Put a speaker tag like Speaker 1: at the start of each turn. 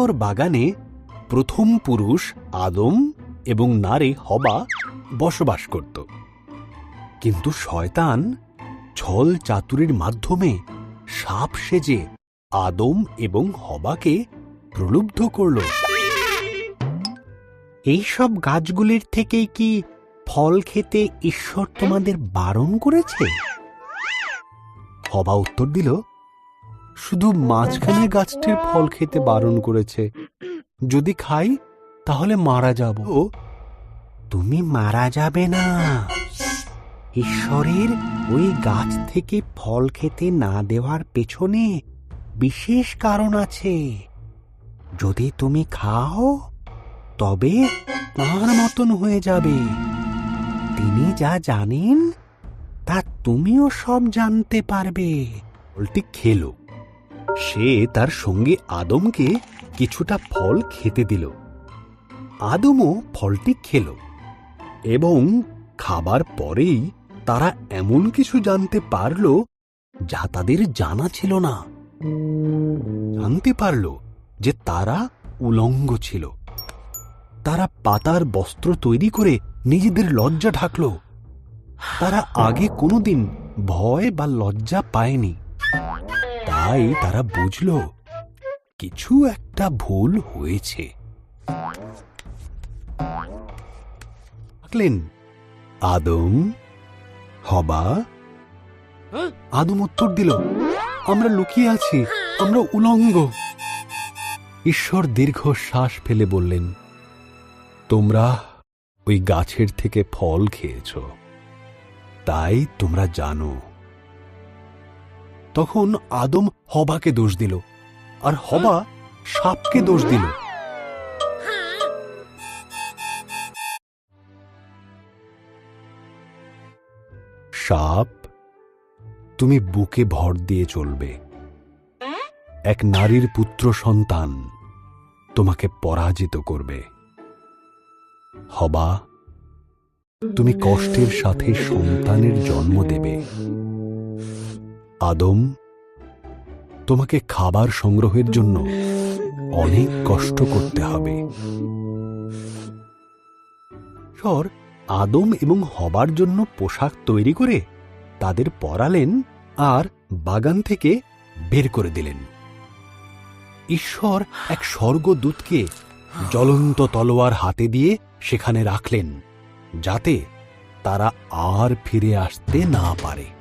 Speaker 1: সুন্দর বাগানে প্রথম পুরুষ আদম এবং নারী হবা বসবাস করত। কিন্তু শয়তান ছল চাতুরির মাধ্যমে সাপ সেজে আদম এবং হবাকে প্রলুব্ধ করল। এইসব গাছগুলির থেকেই কি ফল খেতে ঈশ্বর তোমাদের বারণ করেছে? হবা উত্তর দিল শুধু মাঝখানে গাছটির ফল খেতে বারণ করেছে। যদি খাই তাহলে মারা যাব। তুমি মারা যাবে না। ঈশ্বরের ওই গাছ থেকে ফল খেতে না দেওয়ার পেছনে বিশেষ কারণ আছে। যদি তুমি খাও তবে তাঁর মতন হয়ে যাবে। তিনি যা জানেন তা তুমিও সব জানতে পারবে। ফলটি খেলো। সে তার সঙ্গে আদমকে কিছুটা ফল খেতে দিল। আদমও ফলটি খেল এবং খাবার পরেই তারা এমন কিছু জানতে পারল যা তাদের জানা ছিল না। জানতে পারল যে তারা উলঙ্গ ছিল। তারা পাতার বস্ত্র তৈরি করে নিজেদের লজ্জা ঢাকল। তারা আগে কোনোদিন ভয় বা লজ্জা পায়নি। তাই তারা বুঝল কিছু একটা ভুল হয়েছে। আদম, হবা, আদম উত্তর দিল, আমরা লুকিয়ে আছি, আমরা উলঙ্গ। ঈশ্বর দীর্ঘ শ্বাস ফেলে বললেন, তোমরা ওই গাছের থেকে ফল খেয়েছ, তাই তোমরা জানো। তখন আদম হবাকে দোষ দিল, আর হবা সাপকে দোষ দিল। সাপ, তুমি বুকে ভর দিয়ে চলবে। এক নারীর পুত্র সন্তান তোমাকে পরাজিত করবে। হবা, তুমি কষ্টের সাথে সন্তানের জন্ম দেবে। আদম, তোমাকে খাবার সংগ্রহের জন্য অনেক কষ্ট করতে হবে। ঈশ্বর আদম এবং হবার জন্য পোশাক তৈরি করে তাদের পরালেন আর বাগান থেকে বের করে দিলেন। ঈশ্বর এক স্বর্গদূতকে জ্বলন্ত তলোয়ার হাতে দিয়ে সেখানে রাখলেন, যাতে তারা আর ফিরে আসতে না পারে।